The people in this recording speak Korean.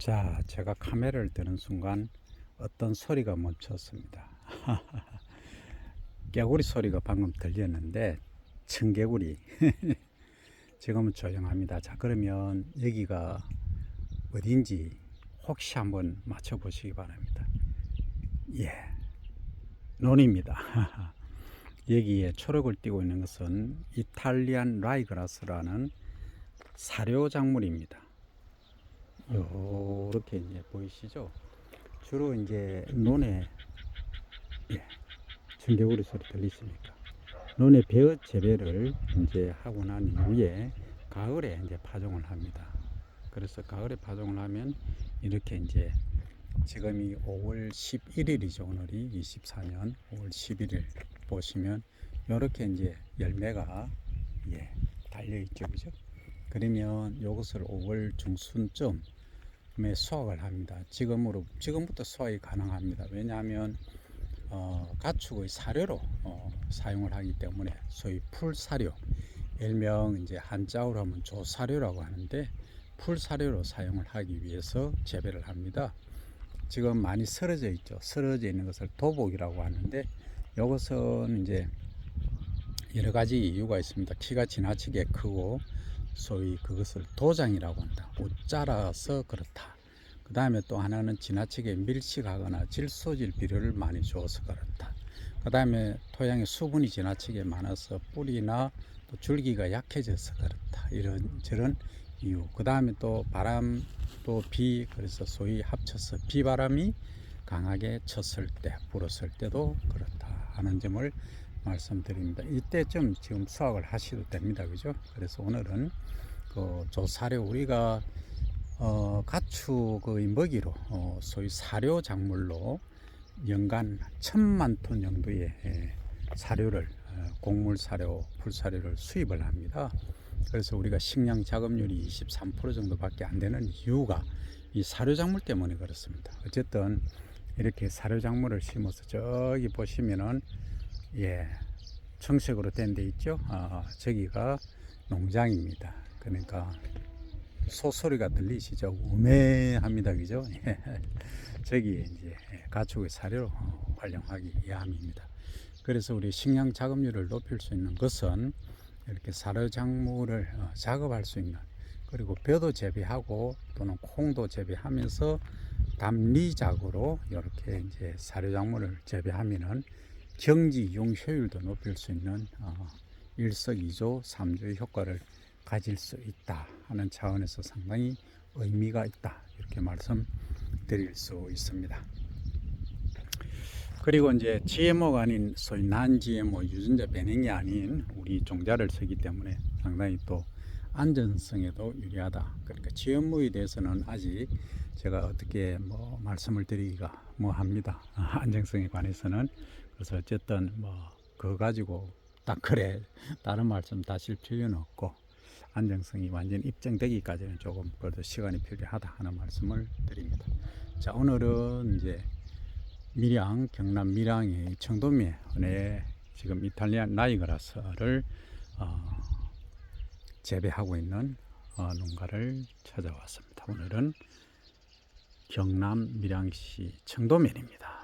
자, 제가 카메라를 드는 순간 어떤 소리가 멈췄습니다. 깨구리 소리가 방금 들렸는데 청개구리. 지금은 조용합니다. 자, 그러면 여기가 어딘지 혹시 한번 맞춰 보시기 바랍니다. 예, 논입니다. 여기에 초록을 띠고 있는 것은 이탈리안 라이그라스라는 사료 작물입니다. 요렇게 이제 보이시죠? 주로 이제 논에 예, 청개구리 소리 들리십니까? 논에 배어 재배를 이제 하고 난 이후에 가을에 이제 파종을 합니다. 그래서 가을에 파종을 하면 이렇게 이제 지금이 5월 11일이죠. 오늘이 24년 5월 11일 보시면 이렇게 이제 열매가 예, 달려 있죠. 그죠? 그러면 이것을 5월 중순쯤 에 수확을 합니다. 지금으로 지금부터 수확이 가능합니다. 왜냐하면 어, 가축의 사료로 어, 사용을 하기 때문에 소위 풀사료, 일명 이제 한자어로 하면 조사료라고 하는데 풀사료로 사용을 하기 위해서 재배를 합니다. 지금 많이 쓰러져 있죠. 쓰러져 있는 것을 도복이라고 하는데 이것은 이제 여러 가지 이유가 있습니다. 키가 지나치게 크고 소위 그것을 도장이라고 한다. 옷자라서 그렇다. 그 다음에 또 하나는 지나치게 밀식하거나 질소질 비료를 많이 줘서 그렇다. 그 다음에 토양에 수분이 지나치게 많아서 뿌리나 또 줄기가 약해져서 그렇다. 이런 저런 이유. 그 다음에 또 바람 또 비 그래서 소위 합쳐서 비바람이 강하게 쳤을 때 불었을 때도 그렇다 하는 점을 말씀드립니다. 이때쯤 지금 수확을 하셔도 됩니다. 그죠? 그래서 오늘은 그 조사료 우리가 어, 가축의 먹이로 어, 소위 사료 작물로 연간 천만 톤 정도의 예, 사료를 어, 곡물 사료, 풀 사료를 수입을 합니다. 그래서 우리가 식량 자급률이 23% 정도밖에 안 되는 이유가 이 사료 작물 때문에 그렇습니다. 어쨌든 이렇게 사료 작물을 심어서 저기 보시면은 예 청색으로 된 데 있죠. 아, 저기가 농장입니다. 그러니까 소소리가 들리시죠? 우매합니다, 그죠? 예. 저기 이제 가축의 사료로 활용하기 위함입니다. 그래서 우리 식량 자급률을 높일 수 있는 것은 이렇게 사료 작물을 어, 작업할 수 있는 그리고 벼도 재배하고 또는 콩도 재배하면서 담리작으로 이렇게 이제 사료 작물을 재배하면은 경지 이용 효율도 높일 수 있는 어, 일석이조 삼조의 효과를 가질 수 있다 하는 차원에서 상당히 의미가 있다 이렇게 말씀드릴 수 있습니다. 그리고 이제 GMO가 아닌 소위 난 GMO 유전자 변형이 아닌 우리 종자를 쓰기 때문에 상당히 또 안전성에도 유리하다. 그러니까 GMO에 대해서는 아직 제가 어떻게 뭐 말씀을 드리기가 뭐 합니다. 안정성에 관해서는 그래서 어쨌든 뭐 그거 가지고 딱 그래 다른 말씀 다실 필요는 없고 안정성이 완전히 입증되기까지는 조금 그래도 시간이 필요하다 하는 말씀을 드립니다. 자 오늘은 이제 밀양 경남 밀양의 청도면에 지금 이탈리안 나이그라스를 어, 재배하고 있는 어, 농가를 찾아왔습니다. 오늘은 경남 밀양시 청도면입니다.